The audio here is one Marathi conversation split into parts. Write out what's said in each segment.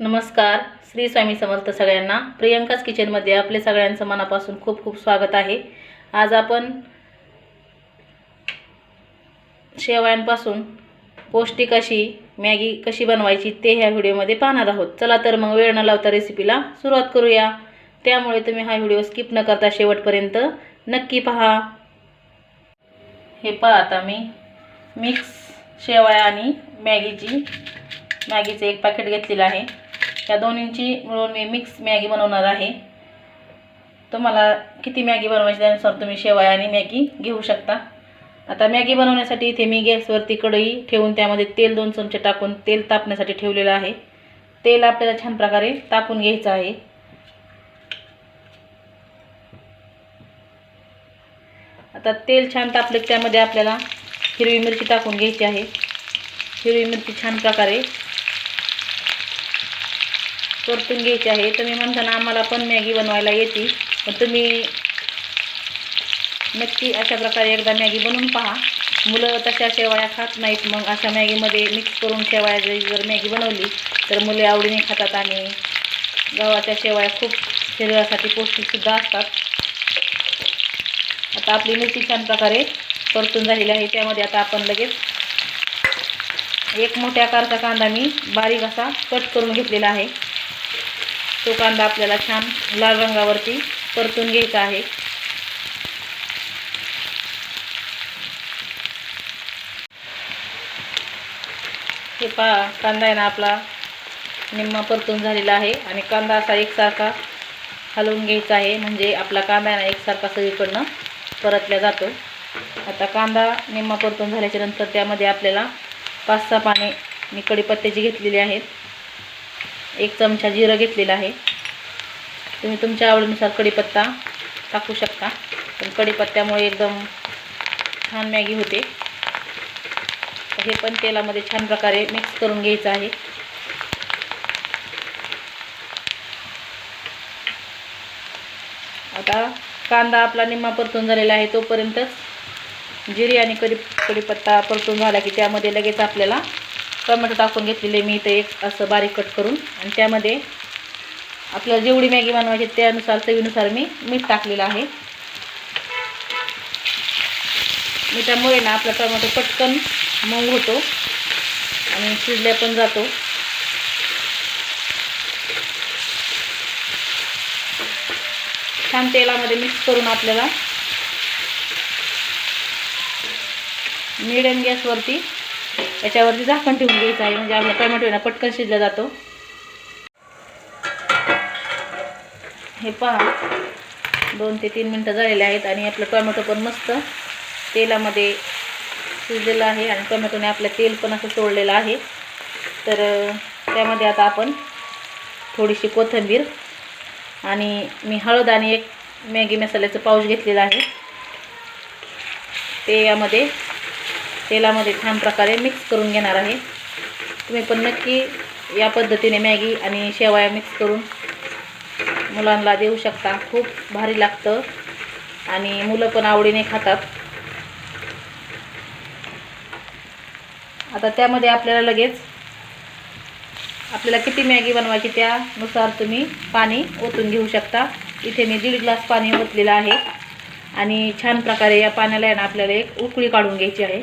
नमस्कार श्री स्वामी समर्थ सगळ्यांना. प्रियंकाच किचनमध्ये आपले सगळ्यांचं मनापासून खूप खूप स्वागत आहे. आज आपण शेवयांपासून पौष्टिक अशी मॅगी कशी बनवायची ते ह्या व्हिडिओमध्ये पाहणार आहोत. चला तर मग वेळ न लावता रेसिपीला सुरुवात करूया. त्यामुळे तुम्ही हा व्हिडिओ स्किप न करता शेवटपर्यंत नक्की पहा. हे पहा आता मी. मिक्स शेवया आणि मॅगीची मॅगीचं एक पॅकेट घेतलेलं आहे. या दोन्हींची मिळून मी मिक्स मॅगी बनवणार आहे. तुम्हाला किती मॅगी बनवायची त्यानुसार तुम्ही शेवाय आणि मॅगी घेऊ शकता. आता मॅगी बनवण्यासाठी इथे मी गॅसवरती कढई ठेवून त्यामध्ये तेल दोन चमचे टाकून तेल तापण्यासाठी ठेवलेलं आहे. तेल आपल्याला छान प्रकारे तापून घ्यायचं आहे. आता तेल छान तापले त्यामध्ये आपल्याला हिरवी मिरची टाकून घ्यायची आहे. हिरवी मिरची छान प्रकारे परतून घ्यायची आहे. तुम्ही म्हणताना आम्हाला पण मॅगी बनवायला येते. पण तुम्ही नक्की अशा प्रकारे एकदा मॅगी बनवून पहा. मुलं तशा शेवाळ्या खात नाहीत. मग अशा मॅगीमध्ये मिक्स करून शेवाळ्या जरी जर मॅगी बनवली तर मुले आवडीने खातात आणि गव्हाच्या शेवाळ्या खूप शरीरासाठी पौष्टिकसुद्धा असतात. आता आपली मिरची छान प्रकारे परतून झालेली आहे. त्यामध्ये आता आपण लगेच एक मोठ्या आकारचा कांदा मी बारीक असा कट करून घेतलेला आहे. तो कांदा आपल्याला छान लाल रंगावरती परतून घ्यायचा आहे. हे पहा कांदा आहे ना आपला निम्मा परतून झालेला आहे आणि कांदा असा एकसारखा हलवून घ्यायचा आहे. म्हणजे आपला कांदा आहे ना एकसारखा सगळीकडनं परतला जातो. आता कांदा निम्मा परतून झाल्याच्यानंतर त्यामध्ये आपल्याला पाच सहा पाने मी कढीपत्त्याची घेतलेली आहेत. एक चमचा जिरं घेतलेला आहे. तुम्ही तुमच्या आवडीनुसार कढीपत्ता टाकू शकता. पण कढीपत्त्यामुळे एकदम छान मॅगी होते. हे पण तेलामध्ये छान प्रकारे मिक्स करून घ्यायचं आहे. आता कांदा आपला निम्मा परतून झालेला आहे तोपर्यंतच जिरी आणि कढी कढीपत्ता परतून झाला की त्यामध्ये लगेच आपल्याला टोमॅटो टाकून घेतलेले मी ते एक असं बारीक कट करून. आणि त्यामध्ये आपल्याला जेवढी मॅगी बनवायची त्यानुसार चवीनुसार मी मीठ टाकलेलं आहे. मिठामुळे ना आपला टोमॅटो पटकन मऊ होतो आणि शिजल्या पण जातो. छान तेलामध्ये मिक्स करून आपल्याला मिडियम गॅसवरती याच्यावरती झाकण ठेवून घ्यायचं आहे. म्हणजे आपला टोमॅटो ना पटकन शिजला जातो. हे पहा. दोन ते तीन मिनटं झालेले आहेत आणि आपलं टोमॅटो पण मस्त तेलामध्ये शिजलेलं आहे आणि टोमॅटोने आपलं तेल पण असं सोडलेलं आहे. तर त्यामध्ये आता आपण थोडीशी कोथिंबीर आणि मी हळद आणि एक मॅगी मसाल्याचं पाऊच घेतलेलं आहे. ते यामध्ये तेलामध्ये छान प्रकारे मिक्स करून घेणार आहे. तुम्ही पण नक्की या पद्धतीने मॅगी आणि शेवया मिक्स करून मुलांना देऊ शकता. खूप भारी लागतं आणि मुलं पण आवडीने खातात. आता त्यामध्ये आपल्याला लगेच आपल्याला किती मॅगी बनवायची त्यानुसार तुम्ही पाणी ओतून घेऊ शकता. इथे मी दीड ग्लास पाणी ओतलेलं आहे आणि छान प्रकारे या पाण्याला आहे ना आपल्याला एक उकळी काढून घ्यायची आहे.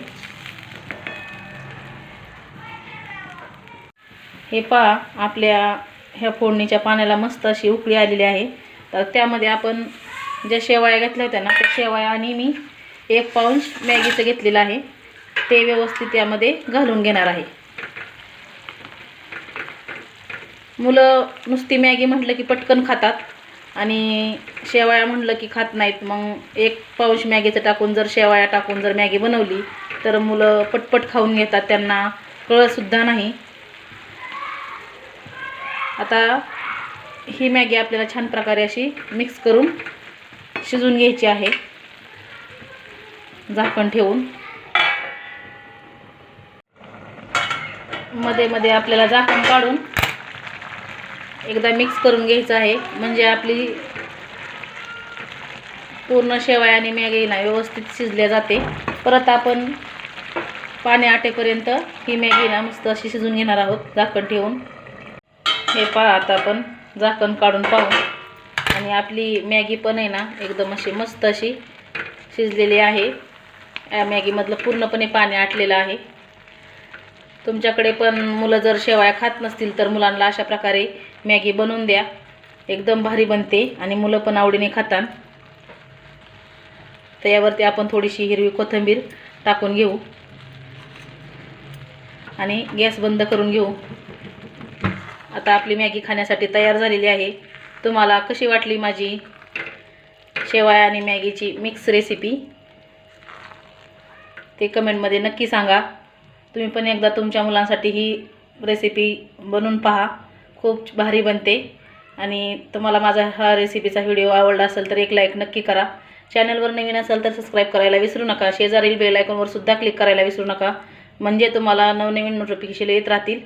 हे पहा आपल्या ह्या फोडणीच्या पाण्याला मस्त अशी उकळी आलेली आहे. तर त्यामध्ये आपण ज्या शेवाळ्या घेतल्या होत्या ना त्या शेवाळ्या आणि मी एक पाऊंड मॅगीचं घेतलेलं आहे. ते व्यवस्थित यामध्ये घालून घेणार आहे. मुलं नुसती मॅगी म्हटलं की पटकन खातात आणि शेवाळ्या म्हटलं की खात नाहीत. मग एक पाऊच मॅगीचं टाकून जर शेवाळ्या टाकून जर मॅगी बनवली तर मुलं पटपट खाऊन घेतात. त्यांना कळसुद्धा नाही. आता ही मॅगी आपल्याला छान प्रकारे अशी मिक्स करून शिजून घ्यायची आहे. झाकण ठेवून. मध्ये मध्ये आपल्याला झाकण काढून एकदा मिक्स करून घ्यायचं आहे. म्हणजे आपली पूर्ण शेवाय आणि मॅगी ना व्यवस्थित शिजल्या जाते. परत आपण पाणी आटेपर्यंत ही मॅगी ना मस्त अशी शिजून घेणार आहोत. झाकण ठेवून. हे पहा आता आपण झाकण काढून पाहू. आणि आपली मॅगी पण आहे ना एकदम अशी मस्त अशी शिजलेली आहे. या मॅगीमधलं पूर्णपणे पाणी आटलेलं आहे. तुमच्याकडे पण मुलं जर शेवाया खात नसतील तर मुलांना अशा प्रकारे मॅगी बनवून द्या. एकदम भारी बनते आणि मुलं पण आवडीने खातात. तर यावरती आपण थोडीशी हिरवी कोथिंबीर टाकून घेऊ. आणि गॅस बंद करून घेऊ. आता आपली मॅगी खाण्यासाठी तयार झालेली आहे. तुम्हाला कशी वाटली माझी शेवाय आणि मॅगीची मिक्स रेसिपी ते कमेंटमध्ये नक्की सांगा. तुम्ही पण एकदा तुमच्या मुलांसाठी ही रेसिपी बनवून पहा. खूप भारी बनते. आणि तुम्हाला माझा हा रेसिपीचा व्हिडिओ आवडला असेल तर एक लाईक नक्की करा. चॅनलवर नवीन असेल तर सबस्क्राईब करायला विसरू नका. शेजारील बेल आयकॉनवर सुद्धा क्लिक करायला विसरू नका. म्हणजे तुम्हाला नवनवीन नोटिफिकेशन येत राहतील.